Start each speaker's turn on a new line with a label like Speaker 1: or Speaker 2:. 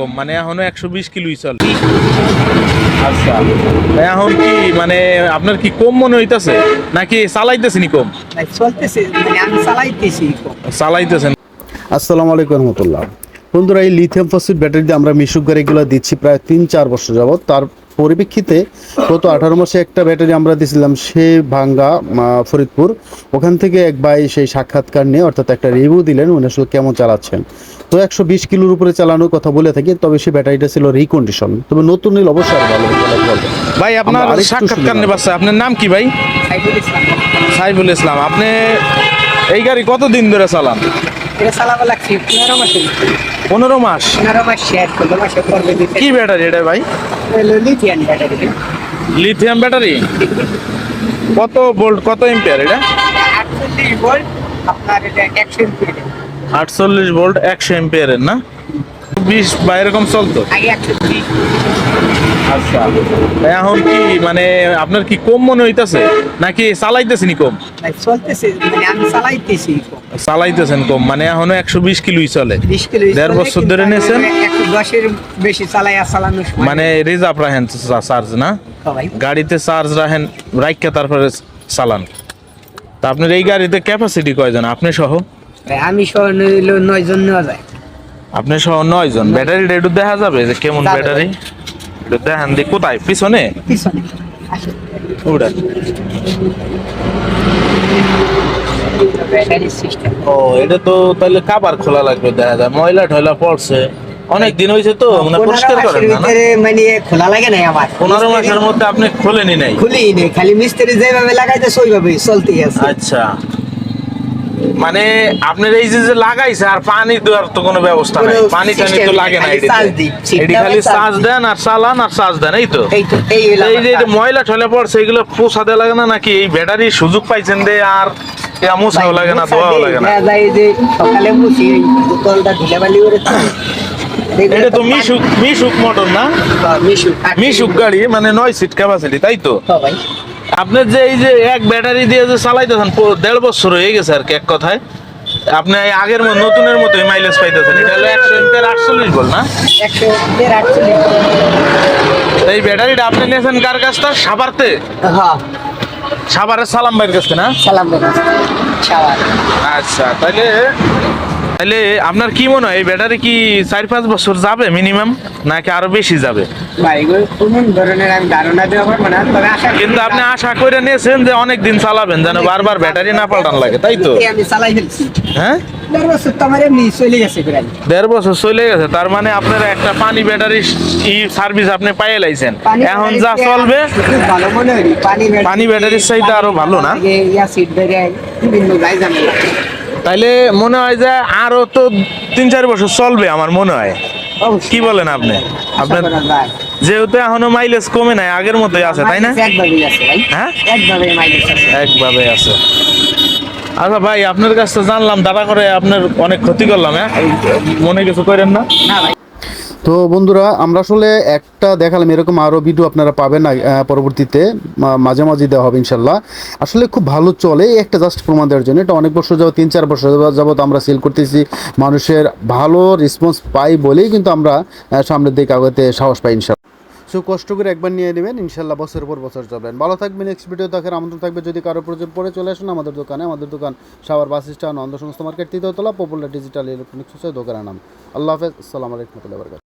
Speaker 1: কম। মানে এখনও একশো বিশ কিলোই চলে। আচ্ছা। এখন কি মানে আপনার কি কম মনে হইতাছে? নাকি চালাইতেছেনি কম?
Speaker 2: চলতেছে। মানে আমি চালাইতেছি
Speaker 1: চালাইতেছেন।
Speaker 3: আসসালামু আলাইকুম রহমতুল্লাহ। বন্ধুরা এই লিথিয়াম ফসফেট ব্যাটারি দিয়ে আমরা মিশুক গাড়িগুলো দিচ্ছি প্রায় তিন চার বছর যাবত তার পরিপ্রেক্ষিতে গত আঠারো মাসে একটা ব্যাটারি আমরা দিয়েছিলাম সে ভাঙ্গা ফরিদপুর। ওখান থেকে এক ভাই সেই সাক্ষাৎকার নিয়ে অর্থাৎ একটা রিভিউ দিলেন উনি আসলে কেমন চালাচ্ছেন। তো একশো বিশ কিলোর উপরে চালানোর কথা বলে থাকি তবে সেই ব্যাটারিটা ছিল রিকন্ডিশন তবে নতুন নিলে অবশ্যই ভালো
Speaker 1: ভাই আপনার সাক্ষাৎকার। নেবাচ্ছে আপনার নাম কি ভাই? সাইফুল ইসলাম। আপনি এই গাড়ি কতদিন ধরে চালান?
Speaker 2: এটা চালাবো লাগছে পনেরো মাসে।
Speaker 1: পনেরো মাস?
Speaker 2: পনেরো মাস শেয়ার করল মাসে করবে
Speaker 1: কি ব্যাটারি এটা ভাই?
Speaker 2: ব্যাটারি
Speaker 1: লিথিয়াম ব্যাটারি কত ভোল্ট কত এম্পিয়ার এটা?
Speaker 2: আটচল্লিশ ভোল্ট আপনার এটা একশো এমপিএর
Speaker 1: আটচল্লিশ ভোল্ট একশো এম্পিয়ারের না? বিশ বা এরকম চলতো? আচ্ছা। এখন কি মানে আপনার কি কম মনে হইতাছে? নাকি চালাইতেছেনি কম?
Speaker 2: মানে কম।
Speaker 1: চালাইতেছেন কম মানে এখনও একশো বিশ কিলোই চলে। দেড় বছর ধরে নিয়েছেন?
Speaker 2: বেশি
Speaker 1: মানে রিজার্ভ রাখেন চার্জ না? গাড়িতে চার্জ রাখেন রাইখা তারপরে চালান। তা আপনার এই গাড়িতে ক্যাপাসিটি কয়জন? আপনি সহ?
Speaker 2: আমি সহ নয় জন নেওয়া যায়।
Speaker 1: আপনি সহ নয় জন ব্যাটারি একটু দেখা যাবে যে কেমন ব্যাটারি। একটু দেখান দি কোথায়? পিছনে?
Speaker 2: পিছনে।
Speaker 1: ওটা ও এটা তো তাহলে কাবার খোলা লাগবে দেখা যায়। ময়লা টয়লা পড়ছে। অনেক দিন হয়েছে তো মানে পরিষ্কার করেন না?
Speaker 2: মানে খোলা লাগে নাই আমার।
Speaker 1: পনেরো মাসের মধ্যে আপনি খোলেনি নাই?
Speaker 2: খুলি নেই খালি মিস্ত্রি যেভাবে লাগাইতেছে ওইভাবে চলতেই আছে।
Speaker 1: আচ্ছা। মানে আপনার এই যে যে লাগাইছে আর পানি দেওয়ার তো কোনো ব্যবস্থা নাই। পানি টানি তো লাগে না। এটি খালি
Speaker 2: দিই।
Speaker 1: দেন আর চালান আর চার্জ দেন এই তো।
Speaker 2: এই
Speaker 1: যে। ময়লা ঠয়লা পড়ছে এগুলো পোষাতে লাগে না নাকি? এই ব্যাটারি সুযোগ পাইছেন দে আর মোছাও লাগে না ধোয়াও লাগে না।
Speaker 2: সকালে মুছি ধুলাবালি করে
Speaker 1: এটা তো মিশুক মিশুক মোটর না?
Speaker 2: হ্যাঁ, মিশুক
Speaker 1: মিশুক গাড়ি মানে নয় সিট ক্যাপাসিটি তাই তো?
Speaker 2: হ্যাঁ ভাই।
Speaker 1: আপনার যে এই যে এক ব্যাটারি দিয়ে যে চালাইতেছেন দেড় বছর হয়ে গেছে আর কি এক কথায়। আপনি আগের মতো নতুনের মতোই মাইলেজ পাইতেছেন। এটা হলো একশো এমপের আটচল্লিশ বল না? এই ব্যাটারিটা আপনি নিয়েছেন কার কাছটা সাবারতে
Speaker 2: হ্যাঁ।
Speaker 1: সাবারের সালাম ভাইয়ের কাছে না?
Speaker 2: সালাম ভাই শাওয়ার
Speaker 1: আচ্ছা তাহলে তাহলে আপনার কি মনে হয় এই ব্যাটারি কি চার পাঁচ বছর যাবে মিনিমাম নাকি আরও বেশি যাবে?
Speaker 2: ধরনের আমি ধারণা
Speaker 1: কিন্তু আপনি আশা করে নিয়েছেন যে অনেক দিন চালাবেন যেন বারবার ব্যাটারি না পাল্টান লাগে তাই তো?
Speaker 2: আমি চালাই ফেলছি।
Speaker 1: হ্যাঁ?
Speaker 2: দেড় বছর চলে গেছে
Speaker 1: তার মানে আপনার একটা পানি ব্যাটারি সার্ভিস আপনি পাইয়ে লাইছেন। এখন যা চলবে
Speaker 2: পানি
Speaker 1: ব্যাটারির আরও ভালো না? তাইলে মনে হয় যে আরও তো তিন চার বছর চলবে আমার মনে হয়। কি বলেন আপনি? আপনার যেহেতু এখনও মাইলেজ কমে নাই আগের মতোই আছে তাই না? হ্যাঁ?
Speaker 2: একভাবে আছে।
Speaker 1: আচ্ছা ভাই আপনার কাছে তো জানলাম দাদা করে আপনার অনেক ক্ষতি করলাম হ্যাঁ? মনে কিছু করেন না?
Speaker 2: না ভাই।
Speaker 3: তো বন্ধুরা, আমরা আসলে একটা দেখালাম, এরকম আরও ভিডিও আপনারা পাবেন পরবর্তীতে মাঝে মাঝে দেওয়া হবে ইনশাল্লাহ আসলে খুব ভালো চলে একটা জাস্ট প্রমাণ দেওয়ার জন্য। এটা অনেক বছর যাবত তিন, চার বছর যাবত আমরা সেল করতেছি। মানুষের ভালো রেসপন্স পাই বলেই কিন্তু আমরা সামনের দিকে আগাতে সাহস পাই ইনশাল্লাহ সো কষ্ট করে একবার নিয়ে নেবেন ইনশাল্লাহ বছরের পর বছর চলবেন। ভালো থাকবেন নেক্সট ভিডিও দেখার আমন্ত্রণ থাকবে। যদি কারও প্রয়োজন পড়ে, চলে আসুন আমাদের দোকানে। আমাদের দোকান সাবার বাস স্ট্যান্ড অন্ধ সমস্ত মার্কেট তৃতীয়তলা পপুলার ডিজিটাল ইলেকট্রনিক্স দোকানের নাম। আল্লাহ হাফেজ, আসসালামু আলাইকুম বরকাত